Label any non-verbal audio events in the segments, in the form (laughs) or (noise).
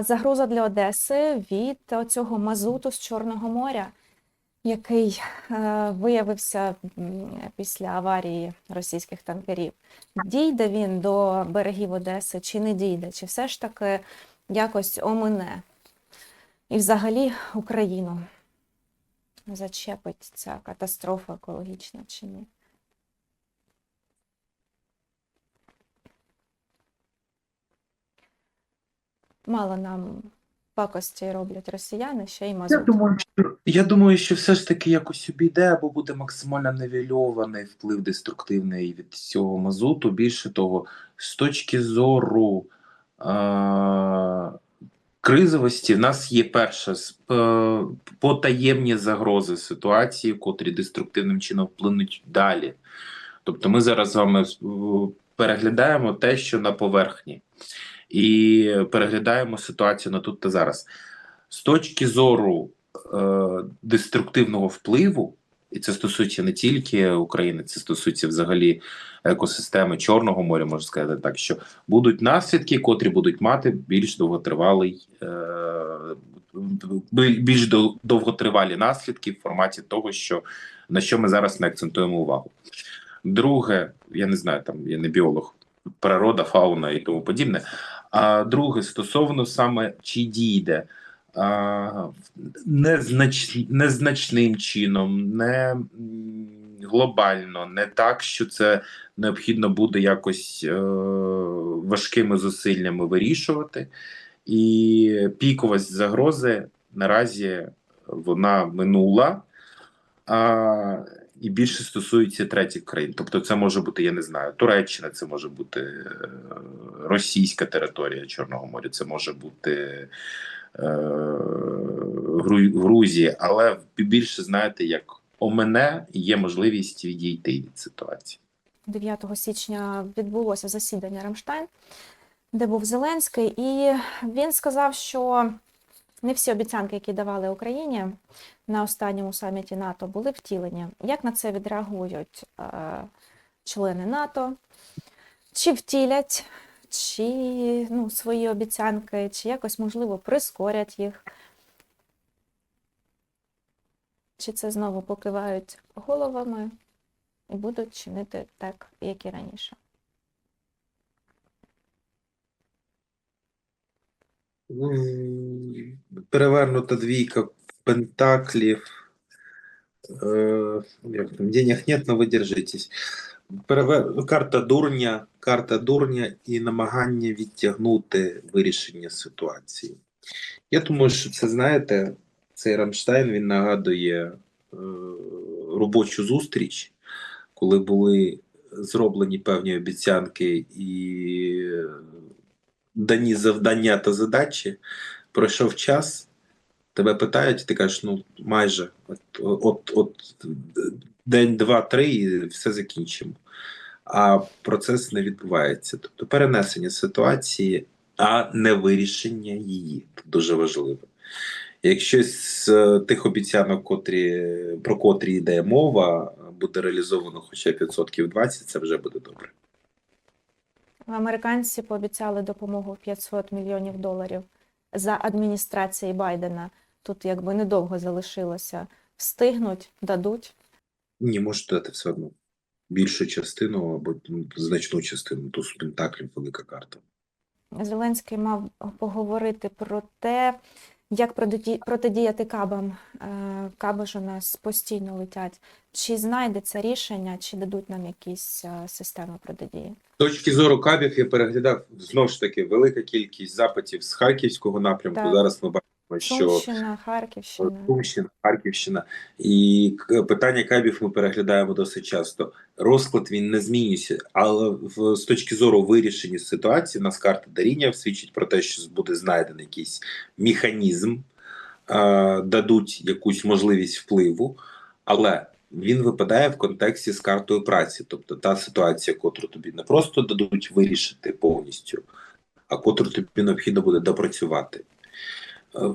Загроза для Одеси від цього мазуту з Чорного моря, який е, виявився після аварії російських танкерів. Дійде він до берегів Одеси чи не дійде, чи все ж таки якось омине і взагалі Україну зачепить ця катастрофа екологічна чи ні? Мало нам пакості роблять росіяни, ще й Я думаю, що, я думаю, що все ж таки якось обійде, або буде максимально нівельований вплив деструктивний від цього мазуту. Більше того, з точки зору а, кризовості, в нас є перша е, потаємні загрози ситуації, котрі деструктивним чином вплинуть далі. Тобто ми зараз з вами е, переглядаємо те, що на поверхні, і переглядаємо ситуацію на тут та зараз. З точки зору е, деструктивного впливу, і це стосується не тільки України, це стосується взагалі екосистеми Чорного моря, можна сказати так, що будуть наслідки, котрі будуть мати більш довготривалий, е, більш довготривалі наслідки в форматі того, що на що ми зараз не акцентуємо увагу. Друге, я не знаю, там я не біолог, природа, фауна і тому подібне. А друге, стосовно саме чи дійде а, незнач, незначним чином, не глобально, не так, що це необхідно буде якось е, важкими зусиллями вирішувати. І піковість загрози наразі вона минула. А, і більше стосується третіх країн. Тобто, це може бути, я не знаю, Туреччина, це може бути е, російська територія Чорного моря, це може бути е, Гру- Грузія, але більше знаєте, як омине є можливість відійти від ситуації. 9 січня відбулося засідання Рамштайн, де був Зеленський, і він сказав, що не всі обіцянки, які давали Україні на останньому саміті НАТО, були втілені. Як на це відреагують е, члени НАТО? Чи втілять, чи ну, свої обіцянки, чи якось можливо прискорять їх? Чи це знову покивають головами? і будуть чинити так, як і раніше. М, Перевернута двійка пентаклів. Е, як там, денег нет, но ви держитесь. Перевер... Карта дурня, карта дурня і намагання відтягнути вирішення ситуації. Я думаю, що це знаєте, цей Рамштайн він нагадує е, робочу зустріч, коли були зроблені певні обіцянки і дані завдання та задачі. Пройшов час, тебе питають, ти кажеш, ну майже от, от, от день, два, три, і все закінчимо. А процес не відбувається. Тобто перенесення ситуації, а не вирішення її. Дуже важливо. Якщо з е, тих обіцянок, котрі, про котрі йде мова, буде реалізовано хоча б відсотків 20, це вже буде добре. Американці пообіцяли допомогу 500 мільйонів доларів за адміністрації Байдена. Тут якби недовго залишилося. Встигнуть, дадуть. Ні, можуть дати все одно. Більшу частину або ну, значну частину, до пентаклів, велика карта. Зеленський мав поговорити про те, як протиді- протидіяти кабам. Е, Каби ж у нас постійно летять. Чи знайдеться рішення, чи дадуть нам якісь е, системи протидії? З точки зору кабів я переглядав знову ж таки велика кількість запитів з харківського напрямку. Так. Зараз ми бачимо, що Сумщина, Харківщина. Сумщина, Харківщина і питання кабів ми переглядаємо досить часто. Розклад він не змінюється, але в з точки зору вирішення ситуації, у нас карта даріння свідчить про те, що буде знайдений якийсь механізм, е, дадуть якусь можливість впливу, але він випадає в контексті з картою праці, тобто та ситуація, котру тобі не просто дадуть вирішити повністю, а котру тобі необхідно буде допрацювати. Е,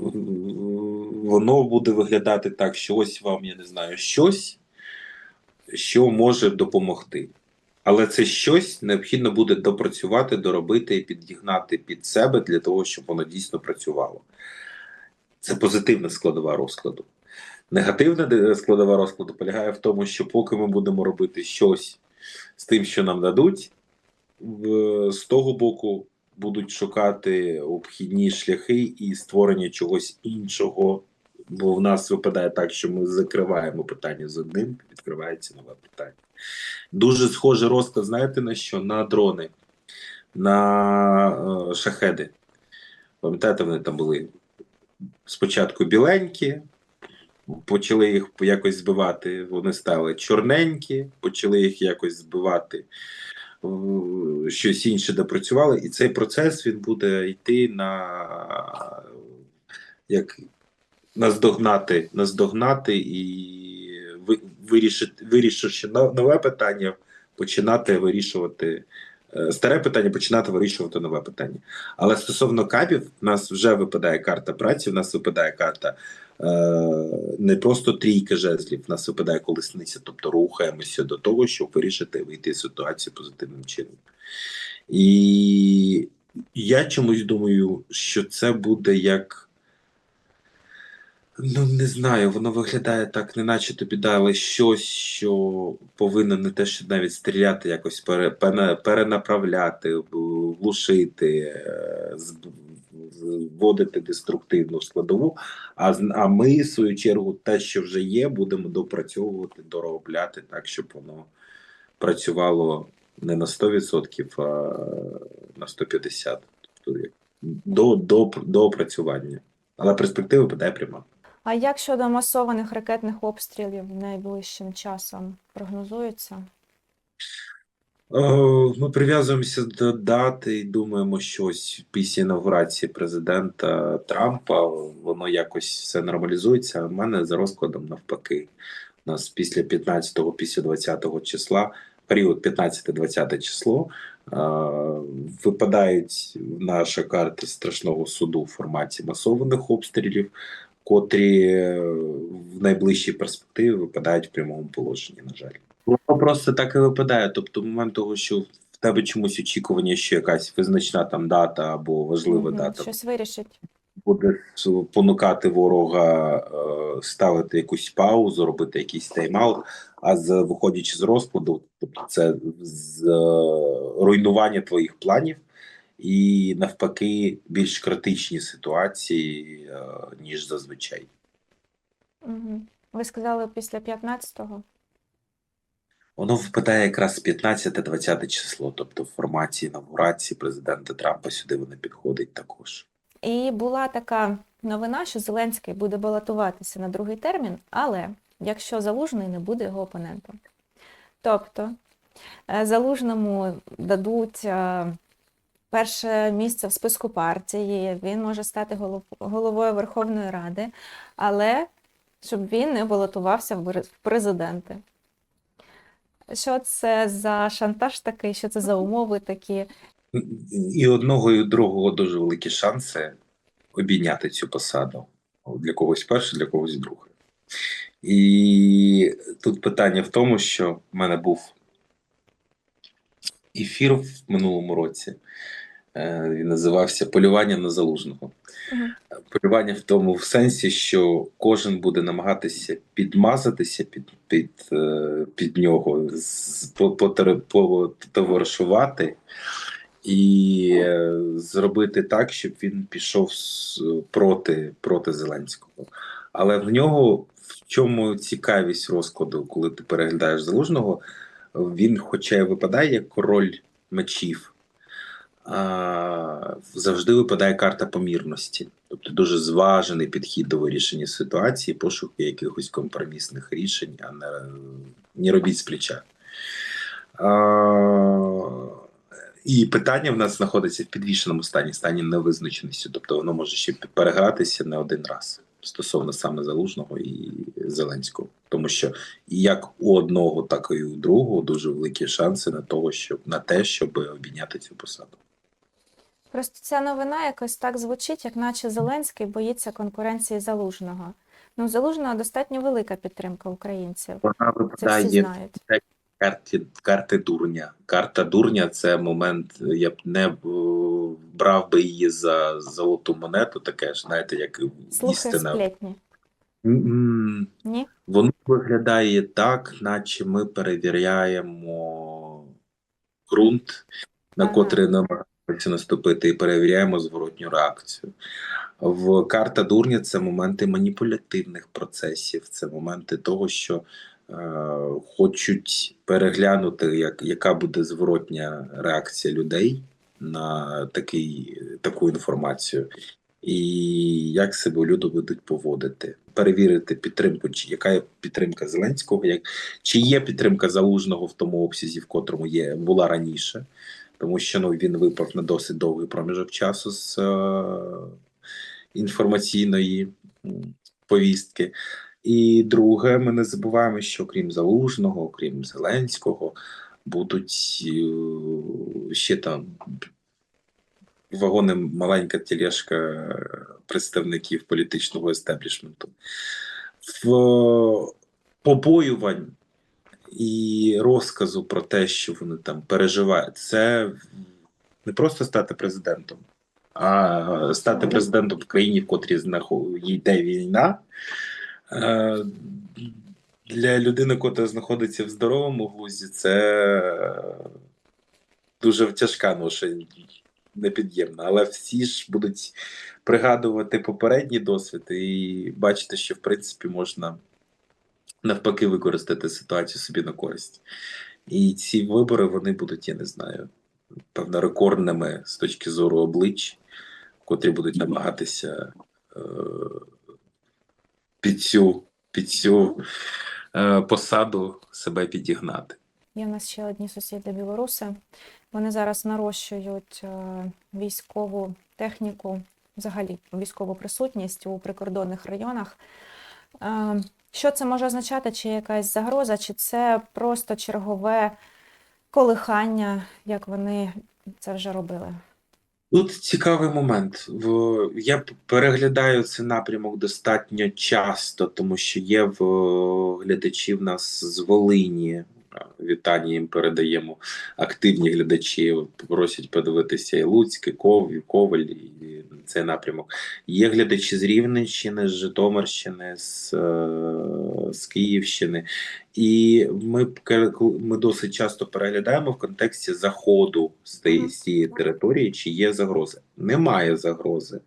Воно буде виглядати так, що ось вам, я не знаю, щось, що може допомогти. Але це щось необхідно буде допрацювати, доробити і підігнати під себе для того, щоб воно дійсно працювало. Це позитивна складова розкладу. Негативна складова розкладу полягає в тому, що поки ми будемо робити щось з тим, що нам дадуть, з того боку будуть шукати обхідні шляхи і створення чогось іншого. Бо в нас випадає так, що ми закриваємо питання з одним, відкривається нове питання. Дуже схожий розклад, знаєте на що? На дрони, на е, шахеди. Пам'ятаєте, вони там були спочатку біленькі, почали їх якось збивати, вони стали чорненькі, почали їх якось збивати, щось інше допрацювали, і цей процес він буде йти на як наздогнати, наздогнати і ви- вирішити, вирішивши но- нове питання, починати вирішувати. Е, Старе питання починати вирішувати нове питання. Але стосовно капів, в нас вже випадає карта праці, в нас випадає карта е, не просто трійка жезлів, в нас випадає колесниця, тобто рухаємося до того, щоб вирішити вийти з ситуації позитивним чином. І я чомусь думаю, що це буде як. Ну, не знаю, воно виглядає так, неначе тобі дали щось, що повинно не те, що навіть стріляти, якось пере, пере- перенаправляти, глушити, е, вводити деструктивну складову. А, а ми, в свою чергу, те, що вже є, будемо допрацьовувати, доробляти так, щоб воно працювало не на 100%, а на 150%. Тобто до, до, до опрацювання. Але перспектива буде пряма. А як щодо масованих ракетних обстрілів найближчим часом прогнозується? Е, Ми прив'язуємося до дати і думаємо, що ось після інаугурації президента Трампа воно якось все нормалізується. А в мене за розкладом навпаки. У нас після 15-го, після 20-го числа, період 15-20 число, е, випадають в наша карта страшного суду в форматі масованих обстрілів, котрі е, в найближчій перспективі випадають в прямому положенні, на жаль. Воно просто так і випадає. Тобто, момент того, що в тебе чомусь очікування, що якась визначна там дата або важлива Мгм, дата Щось вирішить. буде понукати ворога е, ставити якусь паузу, робити якийсь тайм-аут, а з виходячи з розкладу, тобто це з е, руйнування твоїх планів. І навпаки більш критичні ситуації, е, ніж зазвичай. Угу. Ви сказали після 15-го? Воно випадає якраз 15-20 число, тобто в форматі інаугурації президента Трампа сюди воно підходить також. І була така новина, що Зеленський буде балотуватися на другий термін, але якщо Залужний не буде його опонентом. Тобто е, Залужному дадуть е, перше місце в списку партії, він може стати голов- головою Верховної Ради, але щоб він не балотувався в президенти. Що це за шантаж такий, що це за умови такі? І одного, і другого дуже великі шанси обійняти цю посаду. Для когось перше, для когось друге. І тут питання в тому, що в мене був ефір в минулому році. Е, Він називався Полювання на залужного. Мгм. Полювання в тому в сенсі, що кожен буде намагатися підмазатися під, під, е, під нього, потоваришувати і е, зробити так, щоб він пішов проти, проти Зеленського. Але в нього в чому цікавість розкладу, коли ти переглядаєш залужного, він, хоча й випадає як король мечів, завжди випадає карта помірності, тобто дуже зважений підхід до вирішення ситуації, пошуки якихось компромісних рішень, а не, не робіть з плеча. І питання в нас знаходиться в підвішеному стані, стані невизначеності, тобто воно може ще перегратися не один раз стосовно саме Залужного і Зеленського, тому що як у одного, так і у другого дуже великі шанси на того, щоб на те, щоб обійняти цю посаду. Просто ця новина якось так звучить, як наче Зеленський боїться конкуренції Залужного. Ну, Залужного достатньо велика підтримка українців. Вона Це всі знають. карти, карти дурня. Карта дурня це момент, я б не е, брав би її за золоту монету, таке ж, знаєте, як Слухи істина. сплетні. Ні? Воно виглядає так, наче ми перевіряємо ґрунт, на Ага. котрий намагаємося наступити, і перевіряємо зворотню реакцію. В карта дурня це моменти маніпулятивних процесів, це моменти того, що е, хочуть переглянути, як, яка буде зворотня реакція людей на такий, таку інформацію, і як себе люди будуть поводити, перевірити підтримку, чи яка є підтримка Зеленського, як чи є підтримка залужного в тому обсязі, в котрому є була раніше, тому що ну він випав на досить довгий проміжок часу з е, інформаційної повістки. І друге, ми не забуваємо, що крім залужного, крім Зеленського, будуть е, ще там вагони маленька тележка представників політичного естеблішменту. В побоювань і розказу про те, що вони там переживають, це не просто стати президентом, а стати президентом в країні, в котрій йде війна. Е, Для людини, котра знаходиться в здоровому глузді, це дуже тяжка ноша, непід'ємна. Але всі ж будуть пригадувати попередній досвід і бачити, що в принципі можна навпаки використати ситуацію собі на користь. І ці вибори вони будуть, я не знаю, певно, рекордними з точки зору облич, котрі будуть намагатися е, під цю, під цю е, посаду себе підігнати. Є в нас ще одні сусіди білоруси. Вони зараз нарощують е, військову техніку, взагалі військову присутність у прикордонних районах. Е, Що це може означати? Чи якась загроза, чи це просто чергове колихання, як вони це вже робили? Тут цікавий момент. В я переглядаю цей напрямок достатньо часто, тому що є в глядачів нас з Волині. Вітання їм передаємо. Активні глядачі просять подивитися і Луцьк, і Ков, і Коваль, і цей напрямок. Є глядачі з Рівненщини, з Житомирщини, з, е, з Київщини. І ми, ми досить часто переглядаємо в контексті заходу з цієї території, чи є загрози. Немає загрози.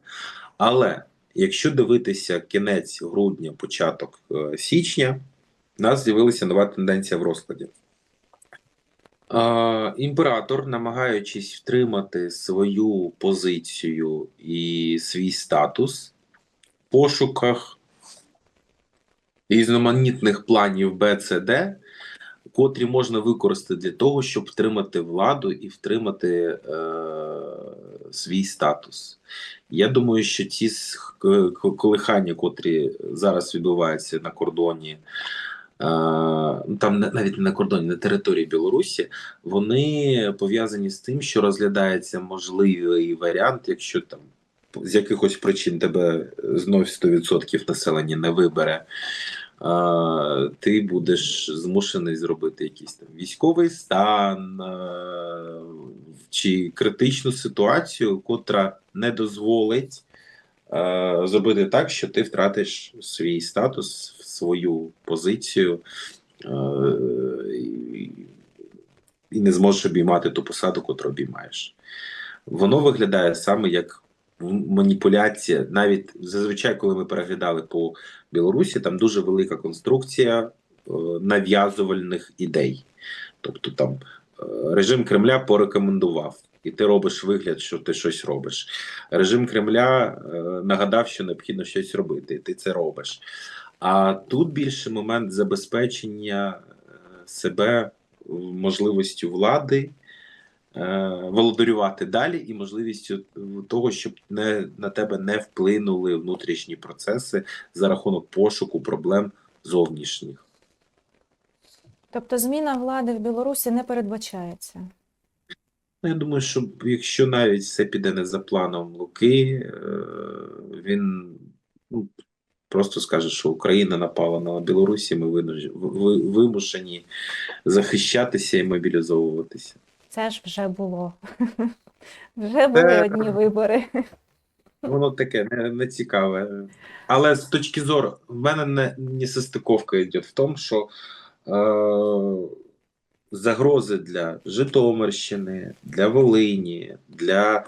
Але якщо дивитися кінець грудня, початок е, січня, у нас з'явилася нова тенденція в розкладі. Імператор, намагаючись втримати свою позицію і свій статус в пошуках різноманітних планів Б, С, Д, котрі можна використати для того, щоб втримати владу і втримати е, свій статус. Я думаю, що ті колихання, котрі зараз відбуваються на кордоні, там на- навіть не на кордоні, на території Білорусі, вони пов'язані з тим, що розглядається можливий варіант, якщо там з якихось причин тебе знов 100% населення не вибере. Ти будеш змушений зробити якийсь там військовий стан чи критичну ситуацію, котра не дозволить зробити так, що ти втратиш свій статус, свою позицію е, і, не зможеш обіймати ту посаду, котру обіймаєш. Воно виглядає саме як маніпуляція. Навіть зазвичай, коли ми переглядали по Білорусі, там дуже велика конструкція е, нав'язувальних ідей. Тобто там е, режим Кремля порекомендував, і ти робиш вигляд, що ти щось робиш. Режим Кремля е, нагадав, що необхідно щось робити, і ти це робиш. А тут більше момент забезпечення е, себе можливістю влади. е, Володарювати далі і можливістю того, щоб не на тебе не вплинули внутрішні процеси за рахунок пошуку проблем зовнішніх. Тобто зміна влади в Білорусі не передбачається. Ну, Я думаю, що якщо навіть все піде не за планом Луки, е, він ну, просто скаже, що Україна напала на Білорусі, ми вимушені захищатися і мобілізовуватися. Це ж вже було. (laughs) Вже були одні вибори. (laughs) Воно таке не, не цікаве. Але з точки зору, в мене не, не состиковка йде в тому, що е, загрози для Житомирщини, для Волині, для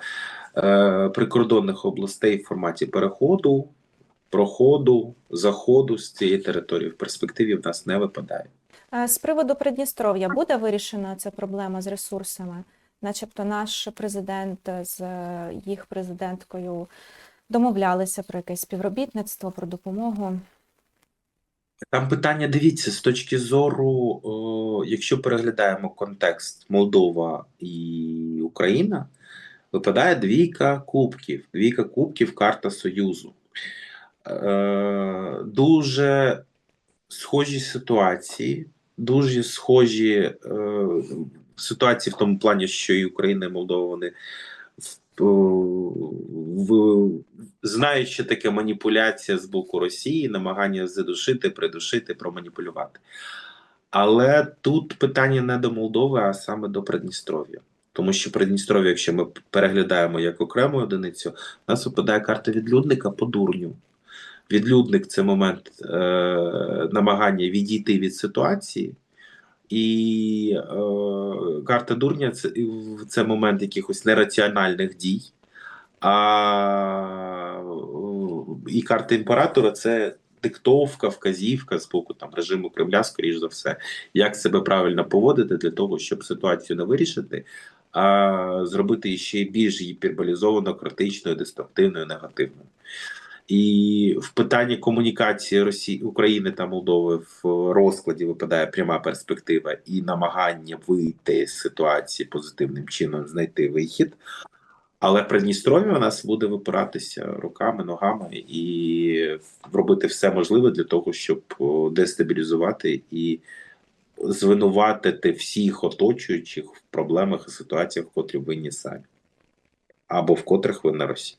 е, прикордонних областей в форматі переходу, проходу, заходу з цієї території в перспективі в нас не випадає. Е, З приводу Придністров'я буде вирішена ця проблема з ресурсами? Начебто наш президент з е, їх президенткою домовлялися про якесь співробітництво, про допомогу. Там питання, дивіться, з точки зору, о, якщо переглядаємо контекст Молдова і Україна, випадає двійка кубків. Двійка кубків карта Союзу. Е, дуже схожі ситуації, дуже схожі е, ситуації в тому плані, що і Україна, і Молдова вони в, в, знають, що таке маніпуляція з боку Росії, намагання задушити, придушити, проманіпулювати. Але тут питання не до Молдови, а саме до Придністров'я. Тому що Придністров'я, якщо ми переглядаємо як окрему одиницю, у нас випадає карта відлюдника по дурню. Відлюдник це момент е, намагання відійти від ситуації, і е, карта дурня це, це момент якихось нераціональних дій. А е, і карта імператора це диктовка, вказівка з боку там режиму Кремля, скоріш за все, як себе правильно поводити для того, щоб ситуацію не вирішити, а зробити ще більш гіперболізовано, критичною, деструктивною, негативною. І в питанні комунікації Росії України та Молдови в розкладі випадає пряма перспектива і намагання вийти з ситуації позитивним чином, знайти вихід. Але Придністров'я у нас буде випиратися руками, ногами і робити все можливе для того, щоб дестабілізувати і звинуватити всіх оточуючих в проблемах і ситуаціях, в котрі винні самі, або в котрих винна Росія.